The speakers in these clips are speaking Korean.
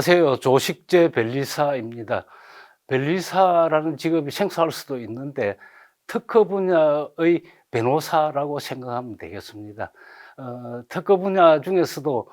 안녕하세요. 조식재 벨리사입니다. 벨리사라는 직업이 생소할 수도 있는데 특허 분야의 변호사라고 생각하면 되겠습니다. 어, 특허 분야 중에서도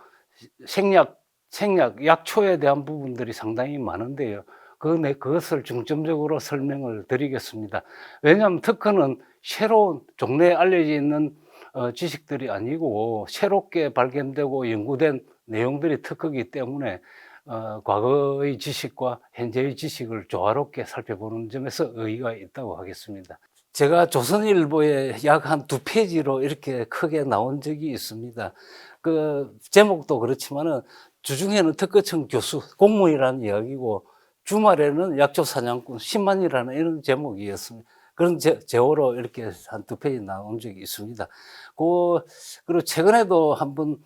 생약, 생약, 약초에 대한 부분들이 상당히 많은데요. 그, 네, 그것을 중점적으로 설명을 드리겠습니다. 왜냐하면 특허는 새로운 종래에 알려져 있는 어, 지식들이 아니고 새롭게 발견되고 연구된 내용들이 특허이기 때문에 어, 과거의 지식과 현재의 지식을 조화롭게 살펴보는 점에서 의의가 있다고 하겠습니다. 제가 조선일보에 약 한 두 페이지로 이렇게 크게 나온 적이 있습니다. 그 제목도 그렇지만은 주중에는 특허청 교수, 공무원이라는 이야기고 주말에는 약초 사냥꾼, 10만이라는 이런 제목이었습니다. 그런 제, 제호로 이렇게 한 두 페이지 나온 적이 있습니다. 그, 그리고 최근에도 한번,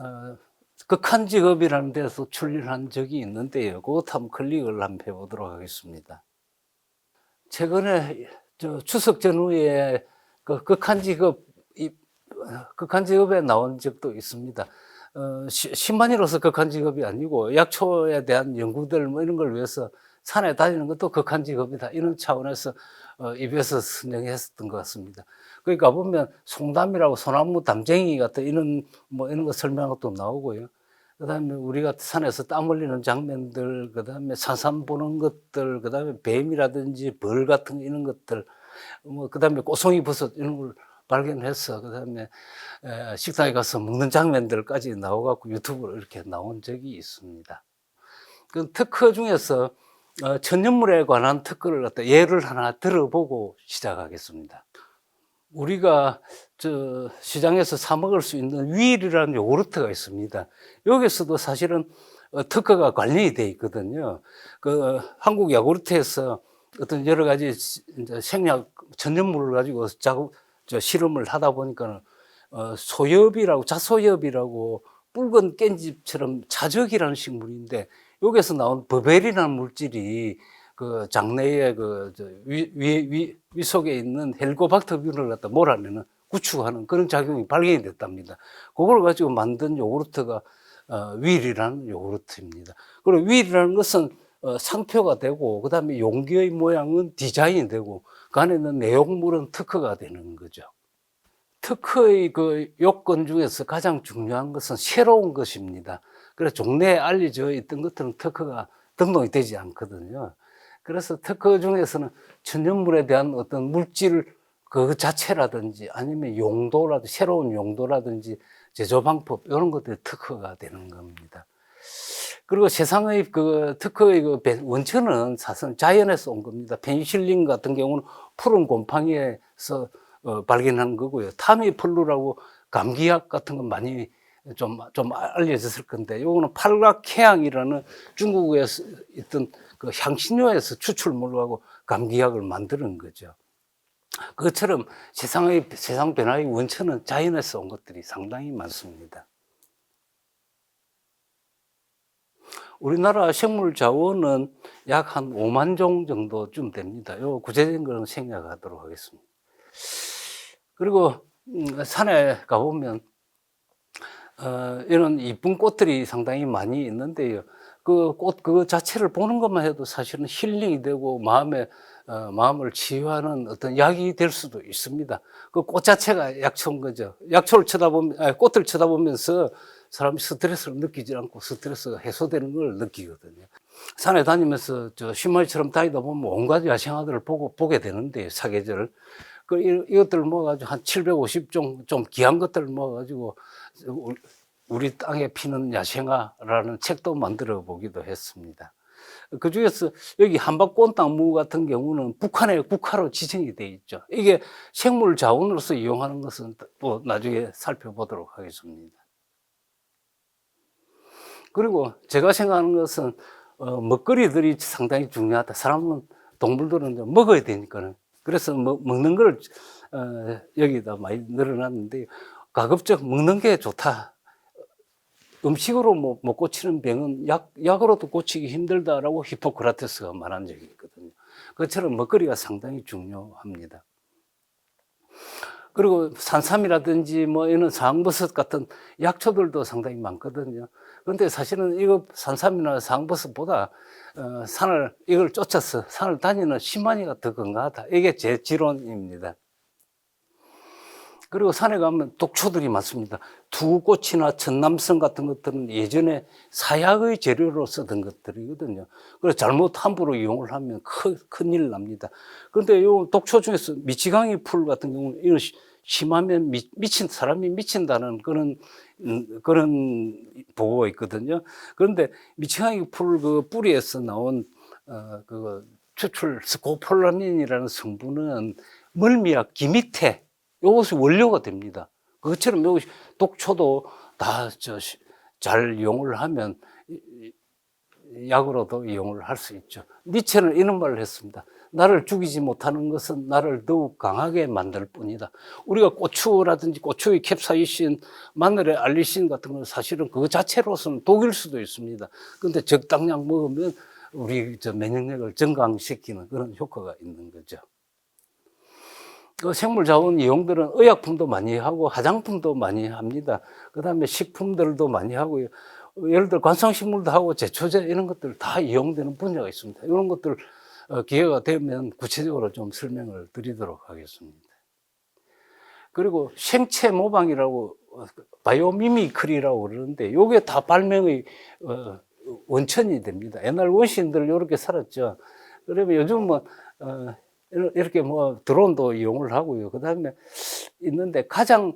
어, 극한 직업이라는 데서 출연한 적이 있는데요. 그것 한번 클릭을 한번 해보도록 하겠습니다. 최근에 저 추석 전후에 그 극한 직업, 이, 극한 직업에 나온 적도 있습니다. 어, 시, 신만이로서 극한 직업이 아니고 약초에 대한 연구들 뭐 이런 걸 위해서 산에 다니는 것도 극한 직업이다. 이런 차원에서 어, 입에서 선정했었던 것 같습니다. 그러니까 보면 송담이라고 소나무 담쟁이 같은 이런 뭐 이런 거 설명한 것도 나오고요. 그 다음에 우리가 산에서 땀 흘리는 장면들, 그 다음에 산삼 보는 것들, 그 다음에 뱀이라든지 벌 같은 이런 것들, 뭐, 그 다음에 꼬송이 버섯 이런 걸 발견해서, 그 다음에 식당에 가서 먹는 장면들까지 나와갖고 유튜브로 이렇게 나온 적이 있습니다. 그 특허 중에서 어, 천연물에 관한 특허를 갖다 예를 하나 들어보고 시작하겠습니다. 우리가 저 시장에서 사 먹을 수 있는 위일이라는 요구르트가 있습니다. 여기서도 사실은 어, 특허가 관련이 돼 있거든요. 그 한국 야구르트에서 어떤 여러 가지 생약 천연물을 가지고 작업 저 실험을 하다 보니까는 어, 소엽이라고 자소엽이라고 붉은 깻잎처럼 자적이라는 식물인데 여기서 나온 버벨이라는 물질이 그 장내에 그 위 위, 위, 위 속에 있는 헬고박터균을 갖다 몰아내는 구축하는 그런 작용이 발견이 됐답니다. 그걸 가지고 만든 요구르트가 어, 윌이라는 요구르트입니다. 그리고 윌이라는 것은 어, 상표가 되고 그 다음에 용기의 모양은 디자인이 되고 그 안에 있는 내용물은 특허가 되는 거죠. 특허의 그 요건 중에서 가장 중요한 것은 새로운 것입니다. 그래서 종래에 알려져 있던 것들은 특허가 등록이 되지 않거든요. 그래서 특허 중에서는 천연물에 대한 어떤 물질 그 자체라든지 아니면 용도라든지 새로운 용도라든지 제조 방법 이런 것들이 특허가 되는 겁니다. 그리고 세상의 그 특허의 그 원천은 사실 자연에서 온 겁니다. 페니실린 같은 경우는 푸른 곰팡이에서 어, 발견한 거고요. 타미플루라고 감기약 같은 건 많이 좀, 좀 알려졌을 건데, 요거는 팔각해양이라는 중국에서 있던 그 향신료에서 추출물하고 감기약을 만드는 거죠. 그것처럼 세상의, 세상 변화의 원천은 자연에서 온 것들이 상당히 많습니다. 우리나라 생물 자원은 약 한 5만 종 정도쯤 됩니다. 요 구체적인 거는 생략하도록 하겠습니다. 그리고 음, 산에 가보면 어, 이런 이쁜 꽃들이 상당히 많이 있는데요. 그 꽃 그 자체를 보는 것만 해도 사실은 힐링이 되고 마음에 어, 마음을 치유하는 어떤 약이 될 수도 있습니다. 그 꽃 자체가 약초인 거죠. 약초를 쳐다보면, 아니, 꽃을 쳐다보면서 사람이 스트레스를 느끼지 않고 스트레스가 해소되는 걸 느끼거든요. 산에 다니면서 저 신말처럼 다니다 보면 온갖 야생화들을 보고 보게 되는데 사계절. 그 이것들을 모아가지고 한 750종 좀 귀한 것들을 모아가지고 우리 땅에 피는 야생화라는 책도 만들어 보기도 했습니다. 그 중에서 여기 한박꽃나무 같은 경우는 북한의 국화로 지정이 되어 있죠. 이게 생물 자원으로서 이용하는 것은 또 나중에 살펴보도록 하겠습니다. 그리고 제가 생각하는 것은 어, 먹거리들이 상당히 중요하다. 사람은 동물들은 먹어야 되니까는 그래서 뭐, 먹는 걸 어, 여기다 많이 늘어났는데 가급적 먹는 게 좋다. 음식으로 뭐, 못 고치는 병은 약, 약으로도 고치기 힘들다라고 히포크라테스가 말한 적이 있거든요. 그처럼 먹거리가 상당히 중요합니다. 그리고 산삼이라든지 뭐 이런 상버섯 같은 약초들도 상당히 많거든요. 그런데 사실은 이거 산삼이나 상버섯보다 어, 산을 이걸 쫓아서 산을 다니는 심한이가 더 건강하다. 이게 제 지론입니다. 그리고 산에 가면 독초들이 많습니다. 두꽃이나 천남성 같은 것들은 예전에 사약의 재료로 쓰던 것들이거든요. 그래서 잘못 함부로 이용을 하면 큰, 큰일 납니다. 그런데 요 독초 중에서 미치광이 풀 같은 경우는 이런 시- 심하면 미, 미친 사람이 미친다는 그런 음, 그런 보고가 있거든요. 그런데 미치광이 풀 그 뿌리에서 나온 어, 그 추출 스코폴라민이라는 성분은 멀미약 기미테 이것이 원료가 됩니다. 그것처럼 요 독초도 다저잘 이용을 하면 약으로도 이용을 할 수 있죠. 니체는 이런 말을 했습니다. 나를 죽이지 못하는 것은 나를 더욱 강하게 만들 뿐이다. 우리가 고추라든지 고추의 캡사이신, 마늘의 알리신 같은 건 사실은 그 자체로서는 독일 수도 있습니다. 근데 적당량 먹으면 우리 저 면역력을 증강시키는 그런 효과가 있는 거죠. 그 생물 자원 이용들은 의약품도 많이 하고 화장품도 많이 합니다. 그 다음에 식품들도 많이 하고요. 예를 들어 관상식물도 하고 제초제 이런 것들 다 이용되는 분야가 있습니다. 이런 것들 어, 기회가 되면 구체적으로 좀 설명을 드리도록 하겠습니다. 그리고 생체 모방이라고 어, 바이오미미크리라고 그러는데 이게 다 발명의 어, 원천이 됩니다. 옛날 원시인들 이렇게 살았죠. 그러면 요즘은 어, 이렇게 뭐 드론도 이용을 하고요. 그 다음에 있는데 가장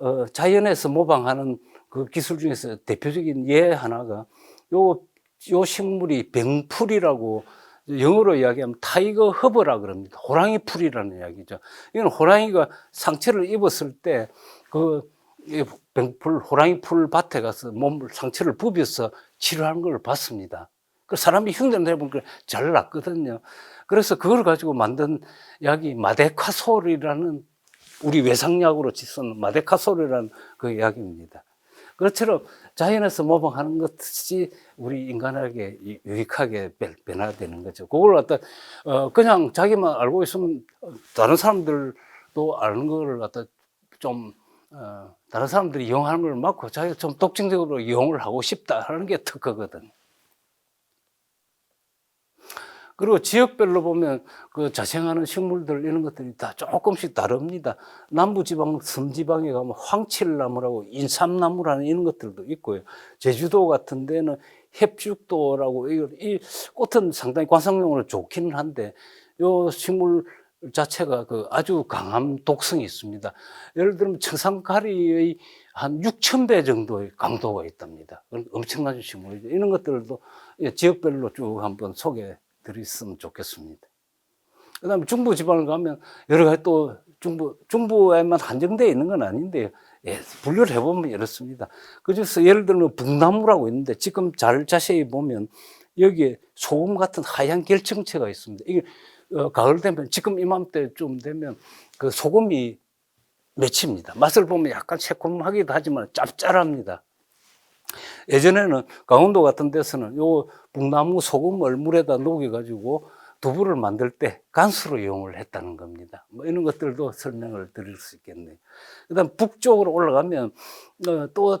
어, 자연에서 모방하는 그 기술 중에서 대표적인 예 하나가 요, 요 식물이 병풀이라고 영어로 이야기하면 타이거 허브라 그럽니다. 호랑이 풀이라는 이야기죠. 이건 호랑이가 상처를 입었을 때그 병풀, 호랑이 풀 밭에 가서 몸을 상처를 부벼서 치료하는 걸 봤습니다. 그 사람이 흉내 내보면 잘 낫거든요. 그래서 그걸 가지고 만든 약이 마데카솔이라는 우리 외상약으로 짓는 마데카솔이라는 그 약입니다. 그것처럼 자연에서 모방하는 것이 우리 인간에게 유- 유익하게 변- 변화되는 거죠. 그걸 갖다 어 그냥 자기만 알고 있으면 다른 사람들도 아는 걸 갖다 좀 어, 다른 사람들이 이용하는 걸 막고 자기가 좀 독창적으로 이용을 하고 싶다 하는 게 특허거든. 그리고 지역별로 보면 그 자생하는 식물들 이런 것들이 다 조금씩 다릅니다. 남부지방, 섬지방에 가면 황칠나무라고 인삼나무라는 이런 것들도 있고요. 제주도 같은 데는 heb죽도라고 이, 이 꽃은 상당히 관상용으로 좋기는 한데 요 식물 자체가 그 아주 강한 독성이 있습니다. 예를 들면 청산가리의 한 6천 배 정도의 강도가 있답니다. 엄청난 식물이죠. 이런 것들도 예, 지역별로 쭉 한번 소개 해 드렸으면 좋겠습니다. 그 다음에 중부 지방을 가면 여러 가지 또 중부, 중부에만 한정되어 있는 건 아닌데요. 예, 분류를 해보면 이렇습니다. 그 중에서 예를 들면 북나무라고 있는데 지금 잘 자세히 보면 여기에 소금 같은 하얀 결정체가 있습니다. 이게 어, 가을 되면 지금 이맘때쯤 되면 그 소금이 맺힙니다. 맛을 보면 약간 새콤하기도 하지만 짭짤합니다. 예전에는 강원도 같은 데서는 요 북나무 소금을 물에다 녹여가지고 두부를 만들 때 간수로 이용을 했다는 겁니다. 뭐 이런 것들도 설명을 드릴 수 있겠네요. 그 다음 북쪽으로 올라가면 어, 또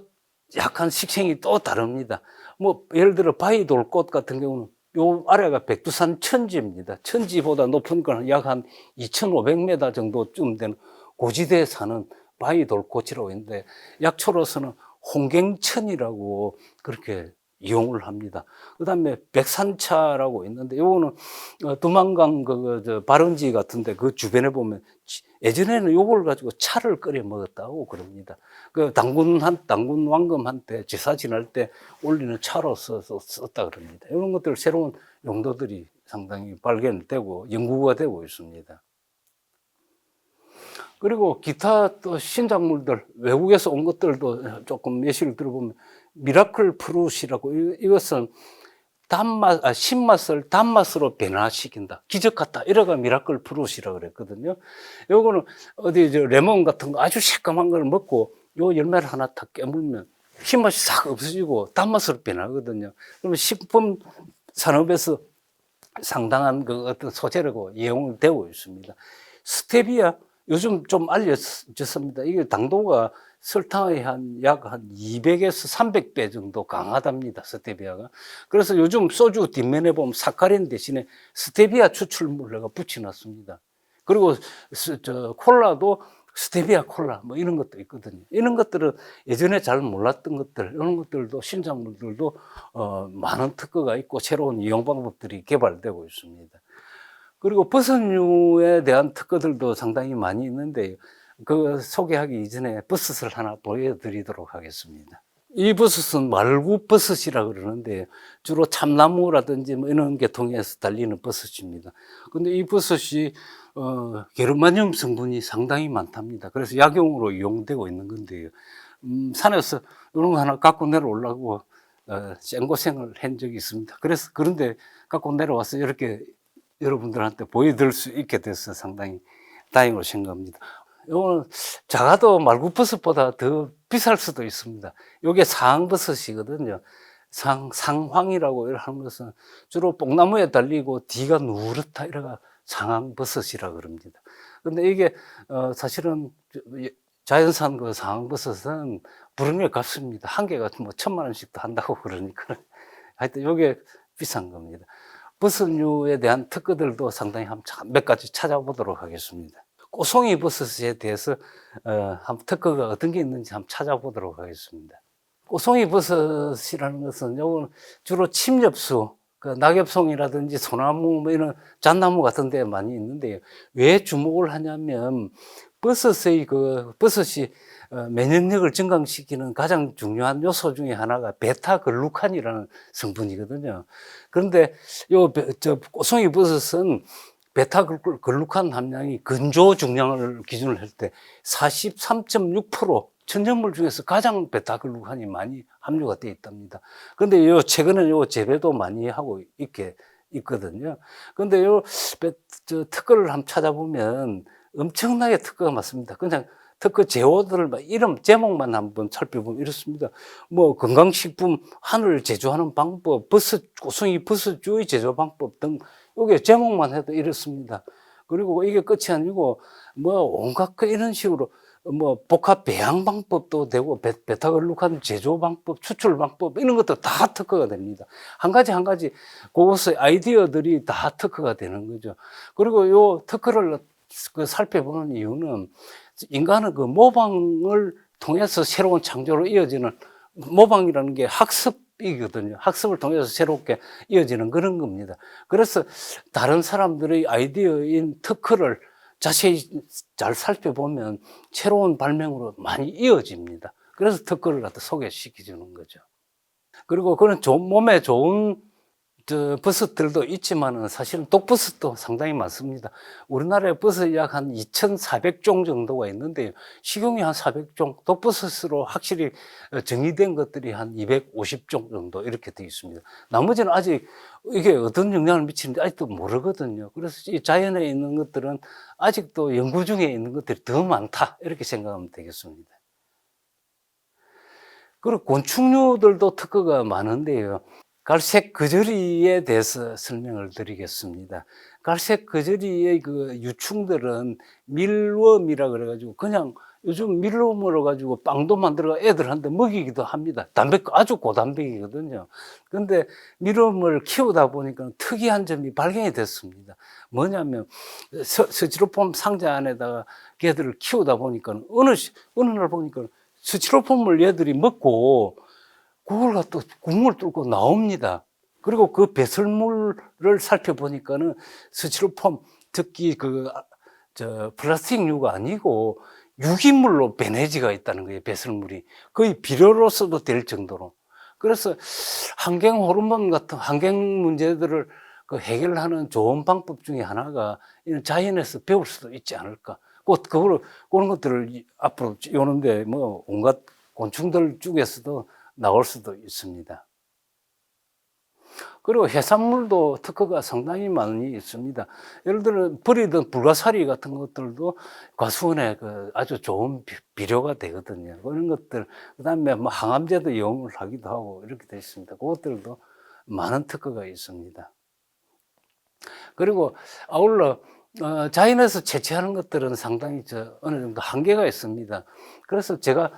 약간 식생이 또 다릅니다. 뭐 예를 들어 바위돌꽃 같은 경우는 요 아래가 백두산 천지입니다. 천지보다 높은 건 약 한 2,500m 정도쯤 되는 고지대에 사는 바위돌꽃이라고 있는데 약초로서는 홍갱천이라고 그렇게 이용을 합니다. 그 다음에 백산차라고 있는데, 요거는 어, 두만강 그, 그, 저, 발원지 같은데 그 주변에 보면 지- 예전에는 요걸 가지고 차를 끓여 먹었다고 그럽니다. 그 당군 한, 당군 왕금한테 제사 지날 때 올리는 차로 써서 썼다 그럽니다. 이런 것들 새로운 용도들이 상당히 발견되고 연구가 되고 있습니다. 그리고 기타 또 신작물들 외국에서 온 것들도 조금 예시를 들어보면 미라클 프루시라고 이- 이것은 단맛 아 신맛을 단맛으로 변화시킨다 기적 같다 이래가 미라클 프루시라고 그랬거든요. 요거는 어디 저 레몬 같은 거 아주 새까만 걸 먹고 요 열매를 하나 탁 깨물면 신맛이 싹 없어지고 단맛으로 변하거든요. 그러면 식품 산업에서 상당한 그 어떤 소재라고 이용되고 있습니다. 스테비아 요즘 좀 알려졌습니다. 이게 당도가 설탕의 한 약 한 200에서 300배 정도 강하답니다. 스테비아가. 그래서 요즘 소주 뒷면에 보면 사카린 대신에 스테비아 추출물을 내가 붙여놨습니다. 그리고 스- 저 콜라도 스테비아 콜라 뭐 이런 것도 있거든요. 이런 것들은 예전에 잘 몰랐던 것들, 이런 것들도 신작물들도 어, 많은 특허가 있고 새로운 이용 방법들이 개발되고 있습니다. 그리고 버섯류에 대한 특허들도 상당히 많이 있는데 그 소개하기 이전에 버섯을 하나 보여드리도록 하겠습니다. 이 버섯은 말구 버섯이라 그러는데 주로 참나무라든지 뭐 이런 게 통해서 달리는 버섯입니다. 근데 이 버섯이 어, 게르마늄 성분이 상당히 많답니다. 그래서 약용으로 이용되고 있는 건데요. 음, 산에서 이런 거 하나 갖고 내려오려고 어, 생고생을 한 적이 있습니다. 그래서 그런데 갖고 내려와서 이렇게 여러분들한테 보여드릴 수 있게 돼서 상당히 다행으로 생각합니다. 이거는 작아도 말구버섯보다 더 비쌀 수도 있습니다. 이게 상버섯이거든요. 상, 상황이라고 하는 것은 주로 뽕나무에 달리고 뒤가 누렇다 이래가 상황버섯이라 그럽니다. 근데 이게 어, 사실은 자연산 그 상황버섯은 부르면 값습니다. 한 개가 뭐 천만 원씩도 한다고 그러니까 하여튼 이게 비싼 겁니다. 버섯류에 대한 특허들도 상당히 한몇 가지 찾아보도록 하겠습니다. 꼬송이 버섯에 대해서 어, 한 특허가 어떤 게 있는지 한번 찾아보도록 하겠습니다. 꼬송이 버섯이라는 것은 요건 주로 침엽수, 그 낙엽송이라든지 소나무 뭐 이런 잣나무 같은 데 많이 있는데요. 왜 주목을 하냐면 버섯의 그 버섯이 어, 면역력을 증강시키는 가장 중요한 요소 중에 하나가 베타글루칸이라는 성분이거든요. 그런데 요 베- 저 꼬송이 버섯은 베타글루칸 함량이 근조 중량을 기준으로 할때 43.6% 천연물 중에서 가장 베타글루칸이 많이 함유가 되어 있답니다. 그런데 요 최근에 요 재배도 많이 하고 있게 있거든요. 근데 요 특허를 한번 찾아보면 엄청나게 특허가 많습니다. 그냥 특허 제호들을 막 이름 제목만 한번 살펴보면 이렇습니다. 뭐 건강식품 한을 제조하는 방법, 버섯 고송이 버섯주의 제조 방법 등 이게 제목만 해도 이렇습니다. 그리고 이게 끝이 아니고 뭐 온갖 그 이런 식으로 뭐 복합 배양 방법도 되고 베, 베타글루칸 제조 방법, 추출 방법 이런 것도 다 특허가 됩니다. 한 가지 한 가지 그것의 아이디어들이 다 특허가 되는 거죠. 그리고 요 특허를 그 살펴보는 이유는 인간은 그 모방을 통해서 새로운 창조로 이어지는 모방이라는 게 학습이거든요. 학습을 통해서 새롭게 이어지는 그런 겁니다. 그래서 다른 사람들의 아이디어인 특허를 자세히 잘 살펴보면 새로운 발명으로 많이 이어집니다. 그래서 특허를 갖다 소개시켜 주는 거죠. 그리고 그런 몸에 좋은 저 버섯들도 있지만은 사실은 독버섯도 상당히 많습니다. 우리나라에 버섯이 약한 2,400종 정도가 있는데요. 식용이 한 400종, 독버섯으로 확실히 어, 정의된 것들이 한 250종 정도 이렇게 되어 있습니다. 나머지는 아직 이게 어떤 영향을 미치는지 아직도 모르거든요. 그래서 이 자연에 있는 것들은 아직도 연구 중에 있는 것들이 더 많다. 이렇게 생각하면 되겠습니다. 그리고 곤충류들도 특허가 많은데요. 갈색 그저리에 대해서 설명을 드리겠습니다. 갈색 그저리의 그 유충들은 밀웜이라 그래가지고 그냥 요즘 밀웜으로 가지고 빵도 만들어 애들한테 먹이기도 합니다. 단백 아주 고단백이거든요. 근데 밀웜을 키우다 보니까 특이한 점이 발견이 됐습니다. 뭐냐면 서, 스티로폼 상자 안에다가 걔들을 키우다 보니까 어느 시- 어느 날 보니까 스티로폼을 얘들이 먹고 그걸 갖다 구멍을 뚫고 나옵니다. 그리고 그 배설물을 살펴보니까는 스티로폼, 특히 그, 저, 플라스틱류가 아니고 유기물로 베네지가 있다는 거예요, 배설물이. 거의 비료로서도 될 정도로. 그래서 환경 호르몬 같은 환경 문제들을 그 해결하는 좋은 방법 중에 하나가 이런 자연에서 배울 수도 있지 않을까. 그, 그걸, 그런 것들을 이- 앞으로 요는데 뭐 온갖 곤충들 중에서도 나올 수도 있습니다. 그리고 해산물도 특허가 상당히 많이 있습니다. 예를 들어 버리던 불가사리 같은 것들도 과수원에 그 아주 좋은 비- 비료가 되거든요. 그런 것들, 그 다음에 뭐 항암제도 이용을 하기도 하고 이렇게 되어 있습니다. 그것들도 많은 특허가 있습니다. 그리고 아울러 어, 자연에서 채취하는 것들은 상당히 저 어느 정도 한계가 있습니다. 그래서 제가 어,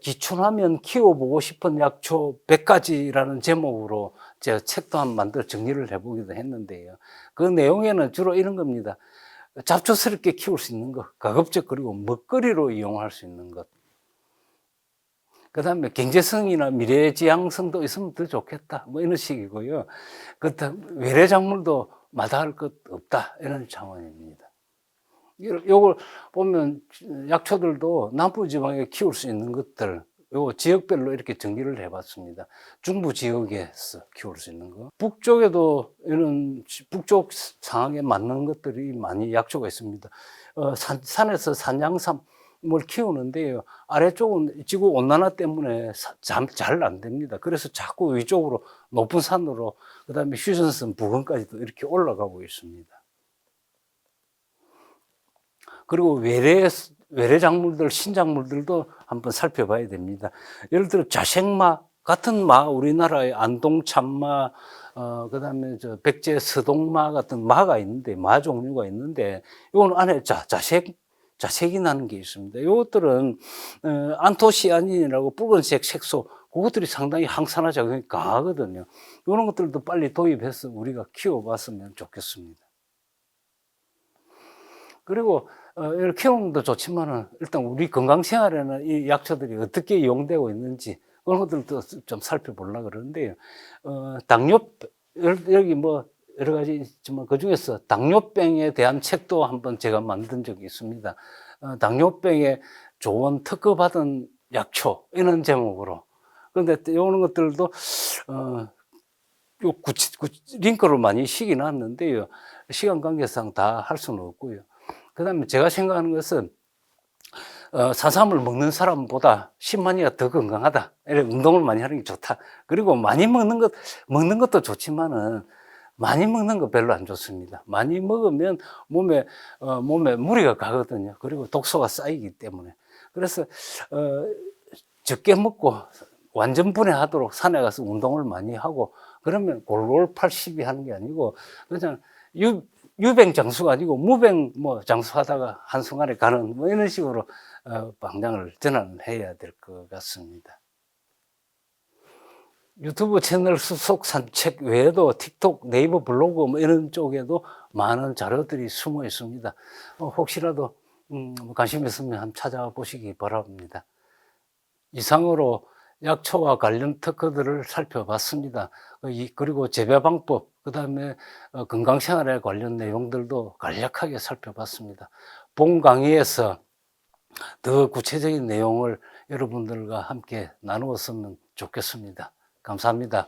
기춘하면 키워보고 싶은 약초 100가지라는 제목으로 제가 책도 한 만들 정리를 해보기도 했는데요. 그 내용에는 주로 이런 겁니다. 잡초스럽게 키울 수 있는 것, 가급적 그리고 먹거리로 이용할 수 있는 것. 그 다음에 경제성이나 미래지향성도 있으면 더 좋겠다. 뭐 이런 식이고요. 그 다음 외래작물도 마다할 것 없다. 이런 차원입니다. 요- 요걸 보면 약초들도 남부지방에 키울 수 있는 것들, 요 지역별로 이렇게 정리를 해봤습니다. 중부 지역에서 키울 수 있는 거. 북쪽에도 이런 북쪽 상황에 맞는 것들이 많이 약초가 있습니다. 어, 산, 산에서 산양삼을 키우는데요. 아래쪽은 지구 온난화 때문에 잘 안 됩니다. 그래서 자꾸 위쪽으로 높은 산으로 그다음에 휴전선 부근까지도 이렇게 올라가고 있습니다. 그리고 외래 외래 작물들, 신작물들도 한번 살펴봐야 됩니다. 예를 들어 자생마 같은 마, 우리나라의 안동 참마, 어, 그 다음에 저 백제 서동마 같은 마가 있는데, 마 종류가 있는데, 이거는 안에 자, 자색, 자색이 나는 게 있습니다. 이것들은, 어, 안토시아닌이라고 붉은색 색소, 그것들이 상당히 항산화 작용이 강하거든요. 이런 것들도 빨리 도입해서 우리가 키워봤으면 좋겠습니다. 그리고 어, 이렇게 키우는 것도 좋지만은 일단 우리 건강 생활에는 이 약초들이 어떻게 이용되고 있는지 그런 것들도 좀 살펴보려고 그러는데요. 어, 당뇨 여기 뭐 여러 가지 있지만 그 중에서 당뇨병에 대한 책도 한번 제가 만든 적이 있습니다. 어, 당뇨병에 좋은 특허받은 약초 이런 제목으로 그런데 이런 것들도 어, 요 구치, 구, 링크를 많이 시긴 놨는데요. 시간 관계상 다 할 수는 없고요. 그 다음에 제가 생각하는 것은, 어, 산삼을 먹는 사람보다 10만이가 더 건강하다. 이렇게 운동을 많이 하는 게 좋다. 그리고 많이 먹는 것, 먹는 것도 좋지만은, 많이 먹는 거 별로 안 좋습니다. 많이 먹으면 몸에, 어, 몸에 무리가 가거든요. 그리고 독소가 쌓이기 때문에. 그래서, 어, 적게 먹고 완전 분해하도록 산에 가서 운동을 많이 하고, 그러면 골골 80이 하는 게 아니고, 그냥 유, 유병 장수가 아니고 무병 뭐 장수하다가 한순간에 가는 뭐 이런 식으로 어, 방향을 전환해야 될 것 같습니다. 유튜브 채널 수속 산책 외에도 틱톡, 네이버 블로그 뭐 이런 쪽에도 많은 자료들이 숨어 있습니다. 어, 혹시라도 음, 관심 있으면 한번 찾아보시기 바랍니다. 이상으로 약초와 관련 특허들을 살펴봤습니다. 어, 이- 그리고 재배 방법, 그 다음에 건강생활에 관련 내용들도 간략하게 살펴봤습니다. 본 강의에서 더 구체적인 내용을 여러분들과 함께 나누었으면 좋겠습니다. 감사합니다.